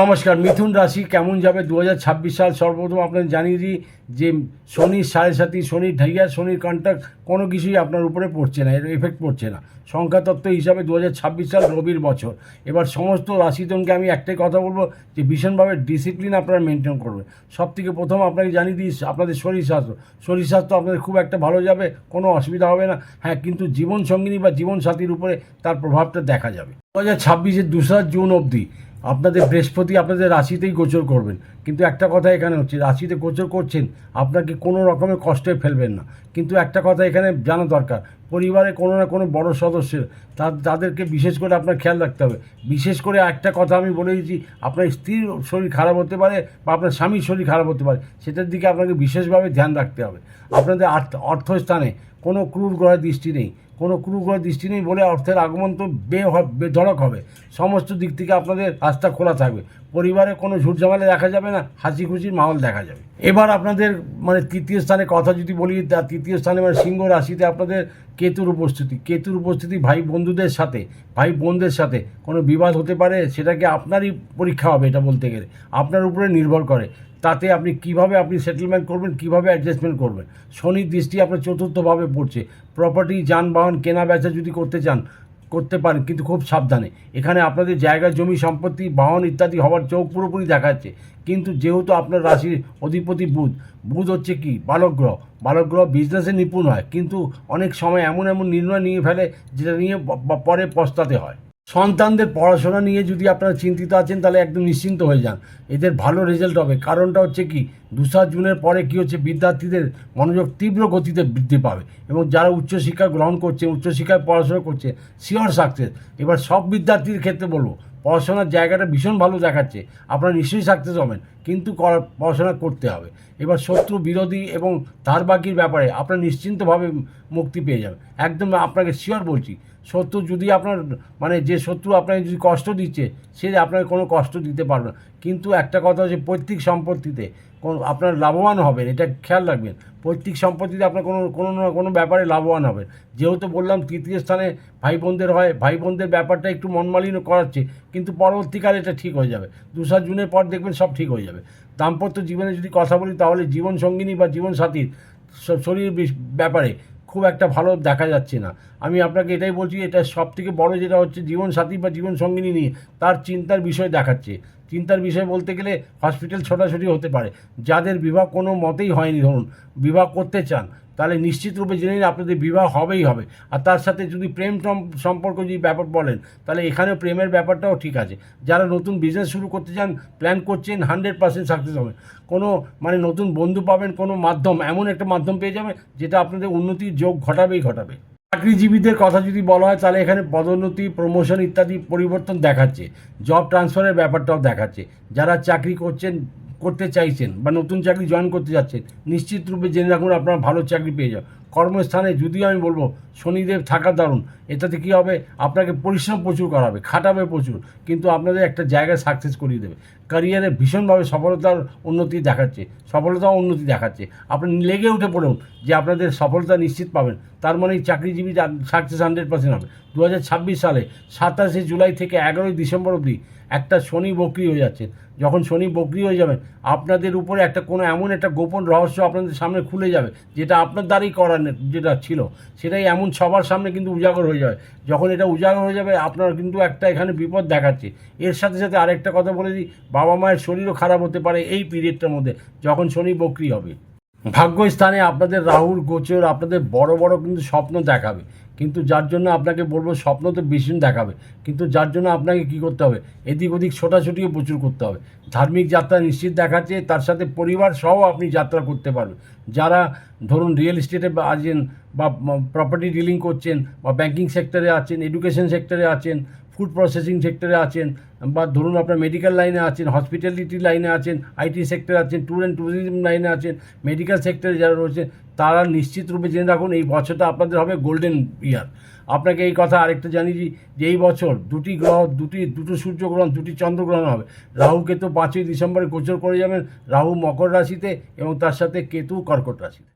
নমস্কার, মিথুন রাশি কেমন যাবে? দু হাজার ছাব্বিশ সাল সর্বপ্রথম আপনাদের জানিয়ে দিই যে শনির সাড়ে সাথী শনির ঢাইয়া, শনির কন্ট্যাক্ট কোনো কিছুই আপনার উপরে পড়ছে না, এর এফেক্ট পড়ছে না। সংখ্যাতত্ত্ব হিসাবে দু হাজার ছাব্বিশ সাল রবির বছর। এবার সমস্ত রাশিজনকে আমি একটাই কথা বলব যে ভীষণভাবে ডিসিপ্লিন আপনারা মেনটেন করবেন সব থেকে প্রথম আপনাকে জানিয়ে দিই, আপনাদের শরীর স্বাস্থ্য। শরীর স্বাস্থ্য আপনাদের খুব একটা ভালো যাবে, কোনো অসুবিধা হবে না। হ্যাঁ কিন্তু জীবন সঙ্গিনী বা জীবন সাথীর উপরে তার প্রভাবটা দেখা যাবে। দু হাজার ছাব্বিশের দোসরা জুন অবধি আপনাদের বৃহস্পতি আপনাদের রাশিতেই গোচর করবেন। কিন্তু একটা কথা এখানে হচ্ছে, রাশিতে গোচর করছেন, আপনাকে কোনো রকমের কষ্টে ফেলবেন না। কিন্তু একটা কথা এখানে জানা দরকার, পরিবারে কোনো না কোনো বড় সদস্যের তাদেরকে বিশেষ করে আপনার খেয়াল রাখতে হবে। বিশেষ করে একটা কথা আমি বলে দিচ্ছি, আপনার স্ত্রীর শরীর খারাপ হতে পারে বা আপনার স্বামীর শরীর খারাপ হতে পারে, সেটার দিকে আপনাকে বিশেষভাবে ধ্যান রাখতে হবে। আপনাদের অর্থস্থানে কোনো ক্রুর গ্রহের দৃষ্টি নেই। কোনো ক্রুগ্রহ দৃষ্টি নেই বলে অর্থের আগমন তো বে বেধড়ক হবে। সমস্ত দিক থেকে আপনাদের রাস্তা খোলা থাকবে। পরিবারে কোনো ঝুট ঝামেলা দেখা যাবে না, হাসি খুশির মাহল দেখা যাবে। এবার আপনাদের মানে তৃতীয় স্থানে কথা যদি বলি, তা তৃতীয় স্থানে মানে সিংহ রাশিতে আপনাদের কেতুর উপস্থিতি কেতুর উপস্থিতি ভাই বন্ধুদের সাথে, ভাই বোনদের সাথে কোনো বিবাদ হতে পারে? সেটাকে আপনারই পরীক্ষা হবে এটা বলতে গেলে। আপনার উপরে নির্ভর করে। তাতে আপনি কীভাবে আপনি সেটেলমেন্ট করবেন, কীভাবে অ্যাডজাস্টমেন্ট করবেন? শনির দৃষ্টি আপনার চতুর্থভাবে পড়ছে। প্রপার্টি যানবাহন কেনা বেচা যদি করতে চান করতে পারেন, কিন্তু খুব সাবধানে। এখানে আপনাদের জায়গা, জমি, সম্পত্তি, বাহন ইত্যাদি হওয়ার চোখ পুরোপুরি দেখাচ্ছে। কিন্তু যেহেতু আপনার রাশির অধিপতি বুধ বুধ হচ্ছে কি? বালক গ্রহ। বালক গ্রহ বিজনেসে নিপুণ হয়, কিন্তু অনেক সময় এমন এমন নির্ণয় নিয়ে ফেলে, যেটা নিয়ে পরে পস্তাতে হয়। সন্তানদের পড়াশোনা নিয়ে যদি আপনারা চিন্তিত আছেন, তাহলে একদম নিশ্চিন্ত হয়ে যান। এদের ভালো রেজাল্ট হবে। কারণটা হচ্ছে কি দুসার জুনের পরে কী হচ্ছে, বিদ্যার্থীদের মনোযোগ তীব্র গতিতে বৃদ্ধি পাবে এবং যারা উচ্চশিক্ষা গ্রহণ করছে, উচ্চশিক্ষায় পড়াশোনা করছে শিওর সাকসেস এবার সব বিদ্যার্থীর ক্ষেত্রে বলব, পড়াশোনার জায়গাটা ভীষণ ভালো দেখাচ্ছে। আপনারা নিশ্চয়ই সাকসেস হবেন। কিন্তু করা- পড়াশোনা করতে হবে। এবার শত্রু বিরোধী এবং ধার বাকির ব্যাপারে আপনারা নিশ্চিন্তভাবে মুক্তি পেয়ে যাবেন। একদম আপনাকে শিওর বলছি, শত্রু যদি আপনার মানে যে শত্রু আপনাকে যদি কষ্ট দিচ্ছে, সে আপনাকে কোনো কষ্ট দিতে পারবে না। কিন্তু একটা কথা হচ্ছে পৈতৃক সম্পত্তিতে কোন, আপনার লাভবান হবেন, এটা খেয়াল রাখবেন। পৈতৃক সম্পত্তিতে আপনার কোনো কোনো না কোনো ব্যাপারে লাভবান হবেন। যেহেতু বললাম তৃতীয় স্থানে ভাই বোনদের হয় ভাই বোনদের ব্যাপারটা একটু মনমালিন্য করাচ্ছে, কিন্তু পরবর্তীকালে এটা ঠিক হয়ে যাবে। দুসরা জুনের পর দেখবেন সব ঠিক হয়ে যাবে। দাম্পত্য জীবনে যদি কথা বলি, তাহলে জীবন সঙ্গিনী বা জীবনসাথীর শরীর ব্যাপারে খুব একটা ভালো দেখা যাচ্ছে না। আমি আপনাকে এটাই বলছি, এটা সব থেকে বড়ো যেটা হচ্ছে জীবনসাথী বা জীবন সঙ্গিনী নিয়ে তার চিন্তার বিষয় দেখাচ্ছে। চিন্তার বিষয় বলতে গেলে হসপিটাল ছোটাছুটি হতে পারে। যাদের বিবাহ কোনো মতেই হয়নি, ধরুন, বিবাহ করতে চান, তাহলে নিশ্চিত রূপে জেনে নিন আপনাদের বিবাহ হবেই হবে। আর তার সাথে যদি প্রেম সম- সম্পর্ক যদি ব্যাপার বলেন, তাহলে এখানেও প্রেমের ব্যাপারটাও ঠিক আছে। যারা নতুন বিজনেস শুরু করতে চান প্ল্যান করছেন হান্ড্রেড পার্সেন্ট সাকসেস হবে। কোনো মানে নতুন বন্ধু পাবেন কোনো মাধ্যম, এমন একটা মাধ্যম পেয়ে যাবে যেটা আপনাদের উন্নতির যোগ ঘটাবেই ঘটাবে। চাকরিজীবীদের কথা যদি বলা হয়, তাহলে এখানে পদোন্নতি প্রমোশন ইত্যাদি পরিবর্তন দেখাচ্ছে। জব ট্রান্সফারের ব্যাপারটাও দেখাচ্ছে। যারা চাকরি করছেন, করতে চাইছেন বা নতুন চাকরি জয়েন করতে যাচ্ছেন, নিশ্চিত রূপে জেনে রাখুন আপনারা ভালো চাকরি পেয়ে যাবেন। কর্মস্থানে যদিও আমি বলব শনিদেব থাকা দারুণ। এটাতে কী হবে? আপনাকে পরিশ্রম প্রচুর করাবে, খাটাবে প্রচুর, কিন্তু আপনাদের একটা জায়গায় সাকসেস করিয়ে দেবে। ক্যারিয়ারে ভীষণভাবে সফলতার উন্নতি দেখাচ্ছে, সফলতা উন্নতি দেখাচ্ছে। আপনি লেগে উঠে পড়ুন যে আপনাদের সফলতা নিশ্চিত পাবেন। তার মানে চাকরিজীবী সাকসেস হান্ড্রেড পার্সেন্ট হবে। দু হাজার ছাব্বিশ সালে সাতাশে জুলাই থেকে এগারোই ডিসেম্বর অবধি একটা শনি বকরি হয়ে যাচ্ছে। যখন শনি বকরি হয়ে যাবেন, আপনাদের উপরে একটা কোনো এমন একটা গোপন রহস্য আপনাদের সামনে খুলে যাবে, যেটা আপনার দ্বারাই করার নে- যেটা ছিল, সেটাই এমন সবার সামনে কিন্তু উজাগর হয়ে যায়। যখন এটা উজাগর হয়ে যাবে, আপনার কিন্তু একটা এখানে বিপদ দেখাচ্ছে। এর সাথে সাথে আরেকটা কথা বলে দিই, বাবা মায়ের শরীরও খারাপ হতে পারে এই পিরিয়ডটার মধ্যে, যখন শনি বকরি হবে। ভাগ্য স্থানে আপনাদের রাহুর গোচর, আপনাদের বড় বড় কিন্তু স্বপ্ন দেখাবে। কিন্তু যার জন্য আপনাকে বলব স্বপ্ন তো ভীষণ দেখাবে। কিন্তু যার জন্য আপনাকে কি করতে হবে? এদিক ওদিক ছোটাছুটিও প্রচুর করতে হবে। ধার্মিক যাত্রা নিশ্চিত দেখাচ্ছে, তার সাথে পরিবার সহ আপনি যাত্রা করতে পারবেন। যারা ধরুন রিয়েল এস্টেটে আছেন বা প্রপার্টি ডিলিং করছেন বা ব্যাংকিং সেক্টরে আছেন এডুকেশন সেক্টরে আছেন ফুড প্রসেসিং সেক্টরে আছেন, বা ধরুন আপনার মেডিকেল লাইনে আছেন, হসপিটালিটি লাইনে আছেন, আইটি সেক্টরে আছেন, ট্যুর অ্যান্ড ট্যুরিজম লাইনে আছেন, মেডিকেল সেক্টরে যারা রয়েছে তারা নিশ্চিত রূপে জেনে রাখুন এই বছরটা আপনাদের হবে গোল্ডেন ইয়ার। আপনাকে এই কথা আরেকটা জানিয়ে যে এই বছর দুটি গ্রহ, দুটি, দুটো সূর্যগ্রহণ, দুটি চন্দ্রগ্রহণ হবে। রাহুকে তো পাঁচই ডিসেম্বরে গোচর করে যাবেন, রাহু মকর রাশিতে এবং তার সাথে কেতু কর্কট রাশিতে।